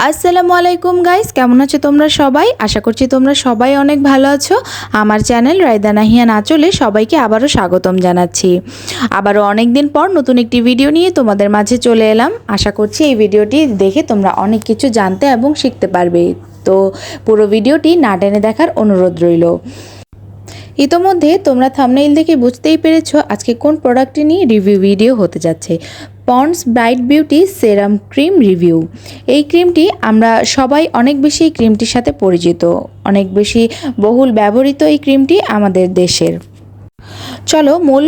আসসালামু আলাইকুম গাইস, কেমন আছো তোমরা সবাই? আশা করছি তোমরা সবাই অনেক ভালো আছো। আমার চ্যানেল রায়দা নাহিয়া নাচলে সবাইকে আবারও স্বাগতম জানাচ্ছি। আবারও অনেক দিন পর নতুন একটি ভিডিও নিয়ে তোমাদের মাঝে চলে এলাম। আশা করছি এই ভিডিওটি দেখে তোমরা অনেক কিছু জানতে এবং শিখতে পারবে। তো পুরো ভিডিওটি না টেনে দেখার অনুরোধ রইল। ইতোমধ্যে তোমরা থামনেইল দেখে বুঝতেই পেরেছ আজকে কোন প্রোডাক্টটি নিয়ে রিভিউ ভিডিও হতে যাচ্ছে। Ponds bright beauty serum cream review এই ক্রিমটি আমরা সবাই অনেক বেশি ক্রিমটির সাথে পরিচিত। অনেক বেশি বহুল ব্যবহৃত এই ক্রিমটি আমাদের দেশের। চলো মূল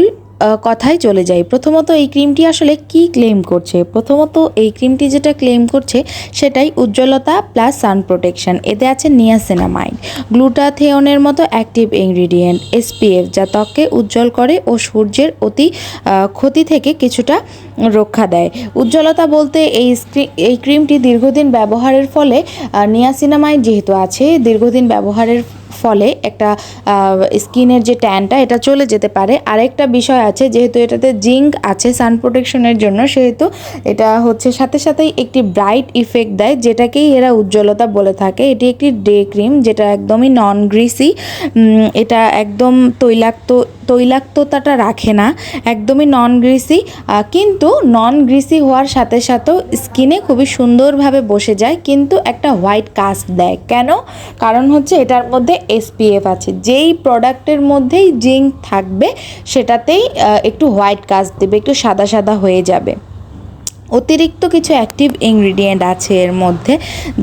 কথায় চলে যাই প্রথমত এই ক্রিমটি আসলে কি ক্লেম করছে? প্রথমত এই ক্রিমটি যেটা ক্লেম করছে সেটাই উজ্জ্বলতা প্লাস সান প্রোটেকশন এতে আছে নিয়াসিনামাইড গ্লুটাথিয়নের মতো অ্যাক্টিভ ইনগ্রিডিয়েন্ট এসপিএফ যা ত্বককে উজ্জ্বল করে ও সূর্যের অতি ক্ষতি থেকে কিছুটা রক্ষা দেয়। উজ্জ্বলতা বলতে এই এই ক্রিমটি দীর্ঘদিন ব্যবহারের ফলে নিয়াসিনামাইড যেহেতু আছে, দীর্ঘদিন ব্যবহারের ফলে একটা স্কিনের যে ট্যানটা, এটা চলে যেতে পারে। আরেকটা বিষয় আছে, যেহেতু এটাতে জিঙ্ক আছে সান প্রোটেকশনের জন্য, সেহেতু এটা হচ্ছে সাথে সাথেই একটি ব্রাইট ইফেক্ট দেয়, যেটাকেই এরা উজ্জ্বলতা বলে থাকে। এটি একটি ডে ক্রিম, যেটা একদমই নন গ্রিসি এটা একদম তৈলাক্ত তৈলাক্ততাটা রাখে না, একদমই নন গ্রিসি কিন্তু নন গ্রিসি হওয়ার সাথে সাথেও স্কিনে খুবই সুন্দরভাবে বসে যায়, কিন্তু একটা হোয়াইট কাস্ট দেয়। কেন? কারণ হচ্ছে এটার মধ্যে এসপিএফ আছে। যেই প্রোডাক্টের মধ্যেই জিঙ্ক থাকবে, সেটাতেই একটু হোয়াইট কাস্ট দেবে, একটু সাদা সাদা হয়ে যাবে। অতিরিক্ত কিছু অ্যাক্টিভ ইনগ্রিডিয়েন্ট আছে এর মধ্যে,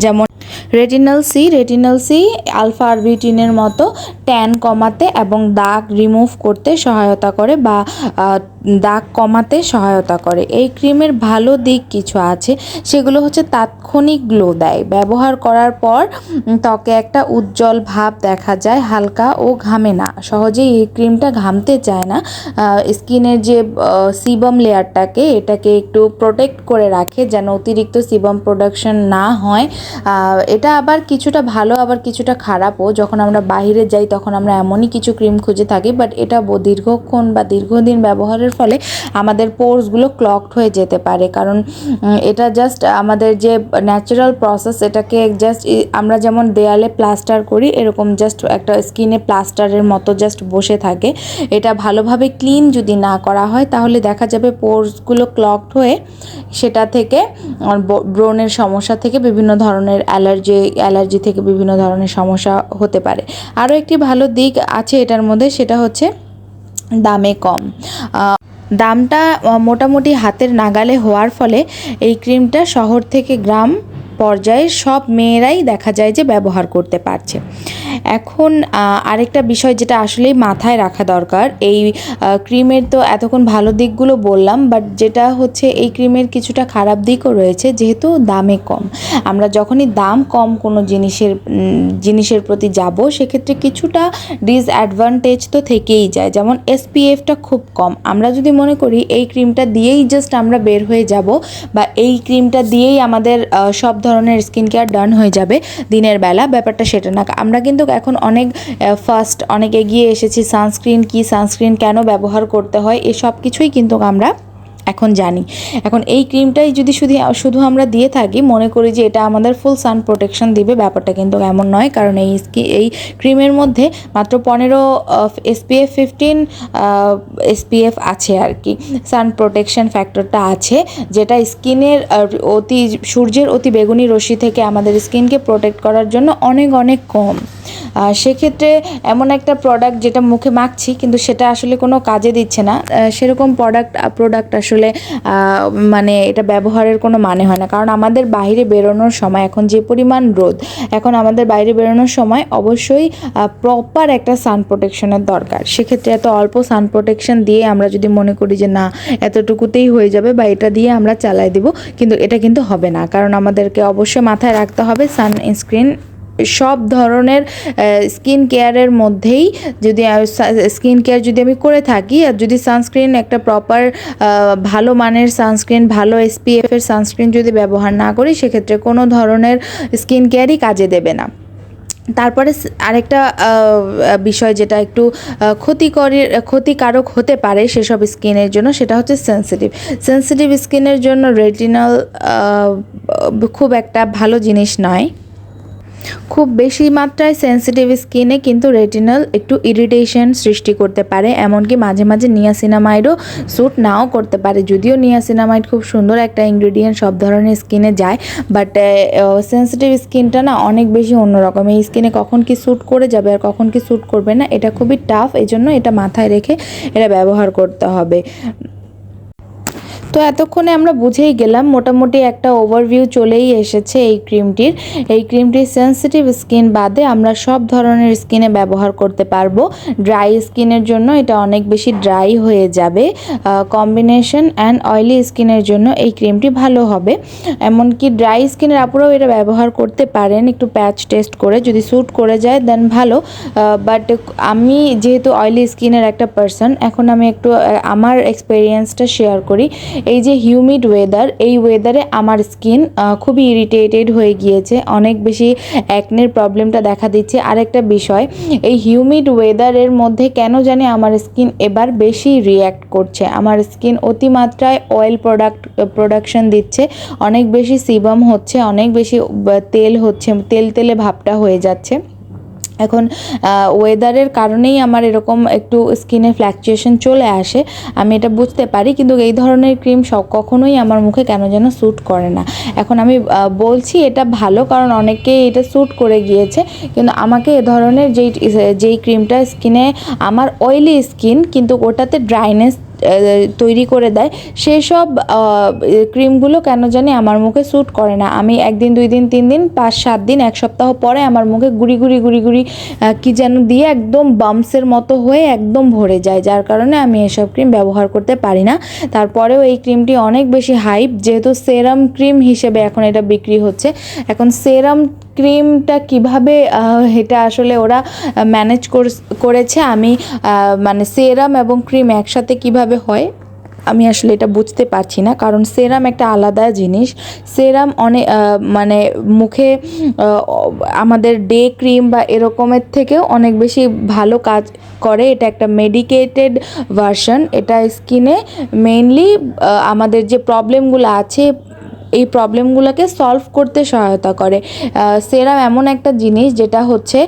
যেমন retinal C retinal C alpha আরবিটিনের মতো ট্যান কমাতে এবং দাগ রিমুভ করতে সহায়তা করে বা দাগ কমাতে সহায়তা করে। এই ক্রিমের ভালো দিক কিছু আছে। সেগুলো হচ্ছে তাৎক্ষণিক গ্লো দেয়। ব্যবহার করার পর ত্বকে একটা উজ্জ্বল ভাব দেখা যায়, হালকা ও ঘামে না। সহজেই এই ক্রিমটা ঘামতে চায় না। স্কিনের যে সিবম লেয়ারটাকে এটাকে একটু প্রোটেক্ট করে রাখে যেন অতিরিক্ত সিবম প্রোডাকশন না হয়। এটা আবার কিছুটা ভালো, আবার কিছুটা খারাপও। যখন আমরা বাইরে যাই, তখন আমরা এমনই কিছু ক্রিম খুঁজে থাকি বাট এটা দীর্ঘক্ষণ বা দীর্ঘদিন ব্যবহারের ফলে আমাদের পোর্সগুলো ক্লকড হয়ে যেতে পারে। কারণ এটা জাস্ট আমাদের যে ন্যাচারাল প্রসেস এটাকে জাস্ট আমরা যেমন দেয়ালে প্লাস্টার করি, এরকম জাস্ট একটা স্কিনে প্লাস্টারের মতো জাস্ট বসে থাকে। এটা ভালোভাবে ক্লিন যদি না করা হয়, তাহলে দেখা যাবে পোর্সগুলো ক্লকড হয়ে সেটা থেকে ব্রণের সমস্যা থেকে বিভিন্ন ধরনের অ্যালার্জি অ্যালার্জি থেকে বিভিন্ন ধরনের সমস্যা হতে পারে। আরও একটি ভালো দিক আছে এটার মধ্যে, সেটা হচ্ছে দামে কম। দামটা মোটামুটি হাতের নাগালে হওয়ার ফলে এই ক্রিমটা শহর থেকে গ্রাম পর্যায়ে সব মেয়েরাই দেখা যায় যে ব্যবহার করতে পারছে। এখন আরেকটা বিষয় যেটা আসলেই মাথায় রাখা দরকার, এই ক্রিমের তো এতক্ষণ ভালো দিকগুলো বললাম বাট যেটা হচ্ছে এই ক্রিমের কিছুটা খারাপ দিকও রয়েছে, যেহেতু দামে কম। আমরা যখনই দাম কম কোনো জিনিসের জিনিসের প্রতি যাব, সেক্ষেত্রে কিছুটা ডিসঅ্যাডভান্টেজ তো থেকেই যায়, যেমন এসপিএফটা খুব কম। আমরা যদি মনে করি এই ক্রিমটা দিয়েই জাস্ট আমরা বের হয়ে যাব, বা এই ক্রিমটা দিয়েই আমাদের সব ধরনের স্কিন কেয়ার ডান হয়ে যাবে দিনের বেলা, ব্যাপারটা সেটা না। আমরা কিন্তু এখন অনেক ফার্স্ট অনেক এগিয়ে এসেছি সানস্ক্রিন কি সানস্ক্রিন কেন ব্যবহার করতে হয়, এসব কিছুই কিন্তু আমরা এখন জানি। এখন এই ক্রিমটাই যদি শুধু শুধু আমরা দিয়ে থাকি, মনে করি যে এটা আমাদের ফুল সান প্রোটেকশন দিবে, ব্যাপারটা কিন্তু এমন নয়। কারণ এই এই ক্রিমের মধ্যে মাত্র পনেরো এসপিএফ ফিফটিন এসপিএফ আছে আর কি। সান প্রোটেকশন ফ্যাক্টরটা আছে, যেটা স্কিনের অতি, সূর্যের অতি বেগুনি রশ্মি থেকে আমাদের স্কিনকে প্রোটেক্ট করার জন্য অনেক অনেক কম। সেক্ষেত্রে এমন একটা প্রোডাক্ট যেটা মুখে মাখছি, কিন্তু সেটা আসলে কোনো কাজে দিচ্ছে না। সেরকম প্রোডাক্ট প্রোডাক্ট আসলে মানে এটা ব্যবহারের কোনো মানে হয় না। কারণ আমাদের বাইরে বেরোনোর সময় এখন যে পরিমাণ রোদ, এখন আমাদের বাইরে বেরোনোর সময় অবশ্যই প্রপার একটা সান প্রোটেকশনের দরকার। সেক্ষেত্রে এত অল্প সান প্রোটেকশন দিয়ে আমরা যদি মনে করি যে না, এতটুকুতেই হয়ে যাবে বা এটা দিয়ে আমরা চালাই দিব, কিন্তু এটা কিন্তু হবে না। কারণ আমাদেরকে অবশ্যই মাথায় রাখতে হবে সান স্ক্রিন সব ধরনের স্কিন কেয়ারের মধ্যেই যদি স্কিন কেয়ার যদি আমি করে থাকি, আর যদি সানস্ক্রিন একটা প্রপার ভালো মানের সানস্ক্রিন ভালো এসপিএফ এর সানস্ক্রিন যদি ব্যবহার না করি, সেক্ষেত্রে কোনো ধরনের স্কিন কেয়ারই কাজে দেবে না। তারপরে আরেকটা বিষয় যেটা একটু ক্ষতিকর, ক্ষতিকারক হতে পারে সেসব স্কিনের জন্য, সেটা হচ্ছে সেন্সিটিভ সেন্সিটিভ স্কিনের জন্য রেটিনাল খুব একটা ভালো জিনিস নয়। খুব বেশি মাত্রায় সেন্সিটিভ স্কিনে কিন্তু রেটিনাল একটু ইরিটেশন সৃষ্টি করতে পারে, এমনকি মাঝে মাঝে নিয়াসিনামাইডও স্যুট নাও করতে পারে। যদিও নিয়াসিনামাইড খুব সুন্দর একটা ইনগ্রেডিয়েন্ট সব ধরনের স্কিনে যায় বাট সেন্সিটিভ স্কিনটা না অনেক বেশি অন্যরকম। এই স্কিনে কখন কি স্যুট করে যাবে আর কখন কি স্যুট করবে না, এটা খুবই টাফ এই জন্য এটা মাথায় রেখে এটা ব্যবহার করতে হবে। তো এতক্ষণে আমরা বুঝেই গেলাম মোটামুটি একটা ওভারভিউ চলেই এসেছে এই ক্রিমটির এই ক্রিমটির সেন্সিটিভ স্কিন বাদে আমরা সব ধরনের স্কিনে ব্যবহার করতে পারব। ড্রাই স্কিনের জন্য এটা অনেক বেশি ড্রাই হয়ে যাবে। কম্বিনেশন অ্যান্ড অয়েলি স্কিনের জন্য এই ক্রিমটি ভালো হবে। এমনকি ড্রাই স্কিনের আপুরাও এটা ব্যবহার করতে পারেন। একটু প্যাচ টেস্ট করে যদি স্যুট করে যায় দেন ভালো। বাট আমি যেহেতু অয়েলি স্কিনের একটা পার্সন এখন আমি একটু আমার এক্সপিরিয়েন্সটা শেয়ার করি। এই যে হিউমিড ওয়েদার এই ওয়েদারে আমার স্কিন খুবই ইরিটেটেড হয়ে গিয়েছে। অনেক বেশি অ্যাকনের প্রবলেমটা দেখা দিচ্ছে। আরেকটা বিষয়, এই হিউমিড ওয়েদারের মধ্যে কেন জানি আমার স্কিন এবার বেশি রিয়্যাক্ট করছে। আমার স্কিন অতিমাত্রায় অয়েল প্রোডাক্ট প্রোডাকশন দিচ্ছে। অনেক বেশি সিবাম হচ্ছে, অনেক বেশি তেল হচ্ছে, তেল তেলে ভাবটা হয়ে যাচ্ছে। এখন ওয়েদারের কারণেই আমার এরকম একটু স্কিনে ফ্ল্যাকচুয়েশন চলে আসে। আমি এটা বুঝতে পারি, কিন্তু এই ধরনের ক্রিম সব কখনোই আমার মুখে কেন যেন স্যুট করে না। এখন আমি বলছি এটা ভালো, কারণ অনেকেই এটা স্যুট করে গিয়েছে, কিন্তু আমাকে এ ধরনের যেই যেই ক্রিমটা স্কিনে আমার অয়েলি স্কিন কিন্তু ওটাতে ড্রাইনেস তৈরি করে দেয় সেই সব ক্রিমগুলো কেন জানি আমার মুখে স্যুট করে না। আমি একদিন দুই দিন তিন দিন পাঁচ, সাত দিন, এক সপ্তাহ পরে আমার মুখে গুড়ি গুড়ি গুড়ি গুড়ি কি যেন দিয়ে একদম বাম্পসের মতো হয়ে একদম ভরে যায়, যার কারণে আমি এসব ক্রিম ব্যবহার করতে পারি না। তারপরেও এই ক্রিমটি অনেক বেশি হাইপ যেহেতু সেরাম ক্রিম হিসেবে এখন এটা বিক্রি হচ্ছে। এখন সেরাম ক্রিমটা কীভাবে এটা আসলে ওরা ম্যানেজ করেছে, আমি মানে সেরাম এবং ক্রিম একসাথে কীভাবে হয়, আমি আসলে এটা বুঝতে পারছি না। কারণ সেরাম একটা আলাদা জিনিস। সেরাম অনেক মানে মুখে আমাদের ডে ক্রিম বা এরকমের থেকেও অনেক বেশি ভালো কাজ করে। এটা একটা মেডিকেটেড ভার্সন। এটা স্কিনে মেইনলি আমাদের যে প্রবলেমগুলো আছে এই প্রবলেমগুলোকে সলভ করতে সহায়তা করে। সেরাম এমন একটা জিনিস যেটা হচ্ছে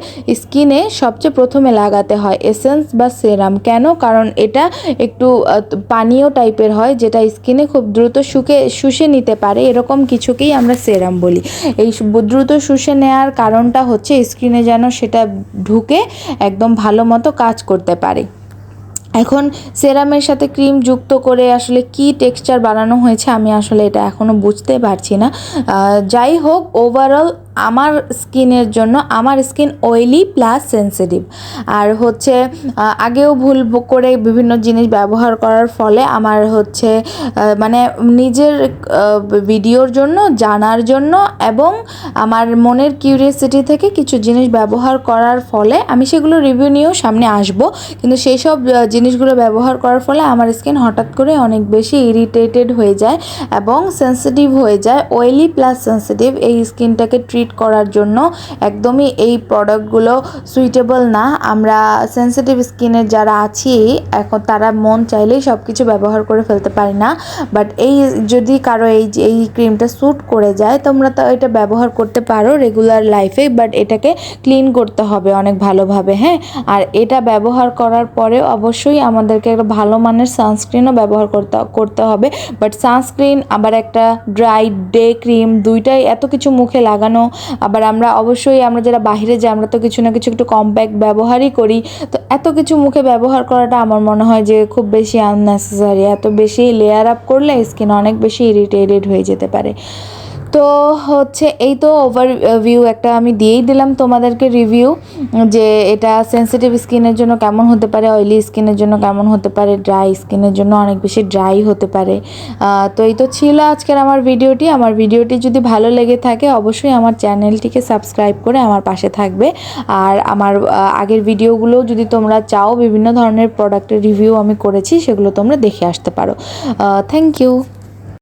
স্কিনে সবচেয়ে প্রথমে লাগাতে হয় এসেন্স বা সেরাম। কেন? কারণ এটা একটু পানীয় টাইপের হয় যেটা স্কিনে খুব দ্রুত শুকে, শুষে নিতে পারে। এরকম কিছুকেই আমরা সেরাম বলি। এই দ্রুত শুষে নেওয়ার কারণটা হচ্ছে স্কিনে যেন সেটা ঢুকে একদম ভালো মতো কাজ করতে পারে। এখন সেরামের সাথে ক্রিম যুক্ত করে আসলে কি টেক্সচার বানানো হয়েছে আমি আসলে এটা এখনও বুঝতে পারছি না। যাই হোক ওভারঅল আমার স্কিনের জন্য, আমার স্কিন অয়েলি প্লাস সেন্সিটিভ আর হচ্ছে আগেও ভুল করে বিভিন্ন জিনিস ব্যবহার করার ফলে আমার হচ্ছে মানে নিজের ভিডিওর জন্য, জানার জন্য এবং আমার মনের কিউরিয়াসিটি থেকে কিছু জিনিস ব্যবহার করার ফলে আমি সেগুলো রিভিউ নিয়েও সামনে আসব। কিন্তু সেই সব জিনিসগুলো ব্যবহার করার ফলে আমার স্কিন হঠাৎ করে অনেক বেশি ইরিটেটেড হয়ে যায় এবং সেন্সিটিভ হয়ে যায়। অয়েলি প্লাস সেন্সিটিভ এই স্কিনটাকে ট্রিট করার জন্য একদমই এই প্রোডাক্টগুলো সুইটেবল না। আমরা সেন্সিটিভ স্কিনের যারা আছি, এখন তারা মন চাইলেই সব কিছু ব্যবহার করে ফেলতে পারি না। বাট এই যদি কারও এই এই ক্রিমটা স্যুট করে যায়, তোমরা তো এটা ব্যবহার করতে পারো রেগুলার লাইফে বাট এটাকে ক্লিন করতে হবে অনেক ভালোভাবে হ্যাঁ? আর এটা ব্যবহার করার পরে অবশ্যই আমাদেরকে একটা ভালো মানের সানস্ক্রিনও ব্যবহার করতে করতে হবে। বাট সানস্ক্রিন আবার একটা ড্রাই ডে ক্রিম দুইটাই এত কিছু মুখে লাগানো আবার আমরা অবশ্যই আমরা যারা বাহিরে যাই, আমরা তো কিছু না কিছু একটু কম্প্যাক্ট ব্যবহারই করি। তো এত কিছু মুখে ব্যবহার করাটা আমার মনে হয় যে খুব বেশি আননেসেসারি এত বেশি লেয়ার আপ করলে স্কিন অনেক বেশি ইরিটেটেড হয়ে যেতে পারে। তো হচ্ছে এই তো ওভার ভিউ একটা আমি দিয়েই দিলাম তোমাদেরকে রিভিউ যে এটা সেন্সিটিভ স্কিনের জন্য কেমন হতে পারে অয়েলি স্কিনের জন্য কেমন হতে পারে ড্রাই স্কিনের জন্য অনেক বেশি ড্রাই হতে পারে। তো এই তো ছিল আজকের আমার ভিডিওটি আমার ভিডিওটি যদি ভালো লেগে থাকে, অবশ্যই আমার চ্যানেলটিকে সাবস্ক্রাইব করে আমার পাশে থাকবে। আর আমার আগের ভিডিওগুলো যদি তোমরা চাও, বিভিন্ন ধরনের প্রোডাক্টের রিভিউ আমি করেছি, সেগুলো তোমরা দেখে আসতে পারো। Thank you